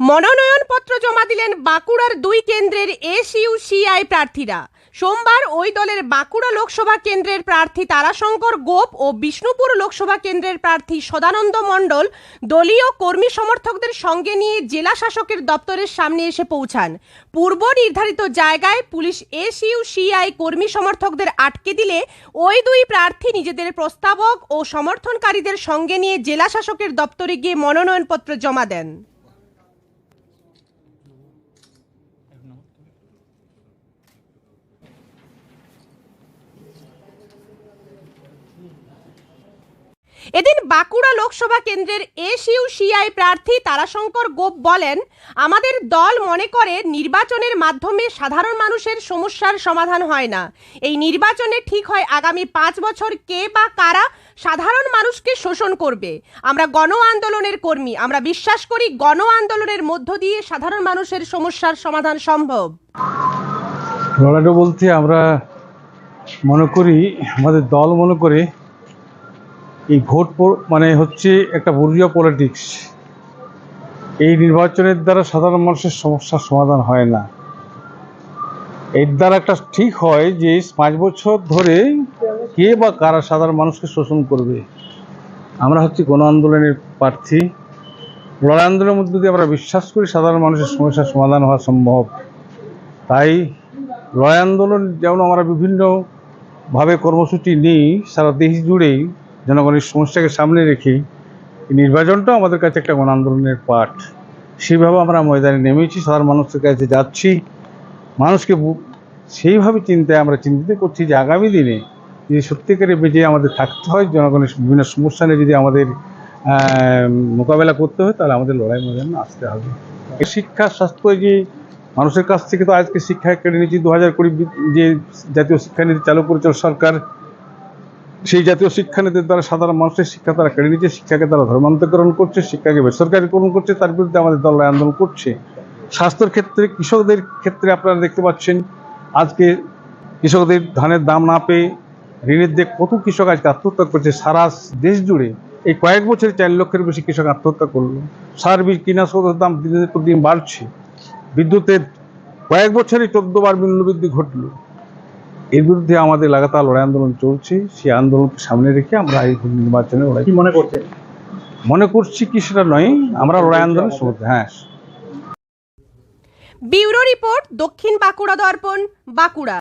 মনোনয়নপত্র জমা দিলেন বাঁকুড়ার দুই কেন্দ্রের এসইউসিআই প্রার্থীরা। সোমবার ওই দলের বাঁকুড়া লোকসভা কেন্দ্রের প্রার্থী তারাশঙ্কর গোপ ও বিষ্ণুপুর লোকসভা কেন্দ্রের প্রার্থী সদানন্দ মণ্ডল দলীয় কর্মী সমর্থকদের সঙ্গে নিয়ে জেলা শাসকের দপ্তরের সামনে এসে পৌঁছান। পূর্ব নির্ধারিত জায়গায় পুলিশ এসইউসিআই কর্মী সমর্থকদের আটকে দিলে ওই দুই প্রার্থী নিজেদের প্রস্তাবক ও সমর্থনকারীদের সঙ্গে নিয়ে জেলা শাসকের দপ্তরে গিয়ে মনোনয়নপত্র জমা দেন। এদিন বাঁকুড়া লোকসভা কেন্দ্রের এসইউসিআই প্রার্থী তারাশঙ্কর গোপ বলেন, আমাদের দল মনে করে নির্বাচনের মাধ্যমে সাধারণ মানুষের সমস্যার সমাধান হয় না। এই নির্বাচনে ঠিক হয় আগামী পাঁচ বছর কে বা কারা সাধারণ মানুষকে শোষণ করবে। আমরা গণ আন্দোলনের কর্মী। আমরা বিশ্বাস করি গণ আন্দোলনের মধ্য দিয়ে সাধারণ মানুষের সমস্যার সমাধান সম্ভব। লড়াইটা বলতে আমরা মনে করি, আমাদের দল মনে করে এই ভোট মানে হচ্ছে একটা বর্গীয় পলিটিক্স এই নির্বাচনের দ্বারা সাধারণ মানুষের সমস্যার সমাধান হয় না। এর দ্বারা একটা ঠিক হয় যে পাঁচ বছর ধরে কে বা কারা সাধারণ মানুষকে শোষণ করবে? আমরা হচ্ছে গণ আন্দোলনের প্রার্থী। লড়াই আন্দোলনের মধ্যে দিয়ে আমরা বিশ্বাস করি সাধারণ মানুষের সমস্যার সমাধান হওয়া সম্ভব। তাই লড়াই আন্দোলন যেমন আমরা বিভিন্নভাবে কর্মসূচি নিই, সারা দেশ জুড়েই জনগণের সমস্যাকে সামনে রেখে নির্বাচনটাও আমাদের কাছে একটা গণ আন্দোলনের পাঠ। সেইভাবে আমরা ময়দানে নেমেছি, সাধারণ মানুষের কাছে যাচ্ছি। মানুষকে সেইভাবে চিন্তায় আমরা চিন্তিত করছি যে আগামী দিনে যদি সত্যিকারে বেঁচে আমাদের থাকতে হয়, জনগণের বিভিন্ন সমস্যা নিয়ে যদি আমাদের মোকাবেলা করতে হয়, তাহলে আমাদের লড়াই ময়দানে আসতে হবে। শিক্ষা, স্বাস্থ্য যে মানুষের কাছ থেকে তো আজকে শিক্ষা কেড়ে নিয়েছি দু হাজার কুড়ি যে জাতীয় শিক্ষানীতি চালু করেছিল সরকার সেই জাতীয় শিক্ষানীতির দ্বারা সাধারণ মানুষের শিক্ষা তারা কেড়ে নিচ্ছে, শিক্ষাকে তারা ধর্মান্তকরণ করছে, শিক্ষাকে বেসরকারিকরণ করছে, তার বিরুদ্ধে আমাদের দল আন্দোলন করছে। স্বাস্থ্যের ক্ষেত্রে, কৃষকদের ক্ষেত্রে আপনারা দেখতে পাচ্ছেন, আজকে কৃষকদের ধানের দাম না পেয়ে ঋণের দিয়ে কত কৃষক আজকে আত্মহত্যা করছে, সারা দেশ জুড়ে। এই কয়েক বছরে চার লক্ষের বেশি কৃষক আত্মহত্যা করল। সার বীজ কীটনাশকের দাম দিনের পর দিন বাড়ছে। বিদ্যুতের কয়েক বছরে চোদ্দ বার মূল্যবৃদ্ধি ঘটলো। এর বিরুদ্ধে আমাদের লাগাতার লড়াই আন্দোলন চলছে সেই আন্দোলনকে সামনে রেখে আমরা এই নির্বাচনে লড়াই কি মনে করছেন? মনে করছি কি সেটা নয় আমরা লড়াই আন্দোলন সমর্থ হ্যাঁ। ব্যুরো রিপোর্ট দক্ষিণ বাঁকুড়া দর্পণ বাঁকুড়া।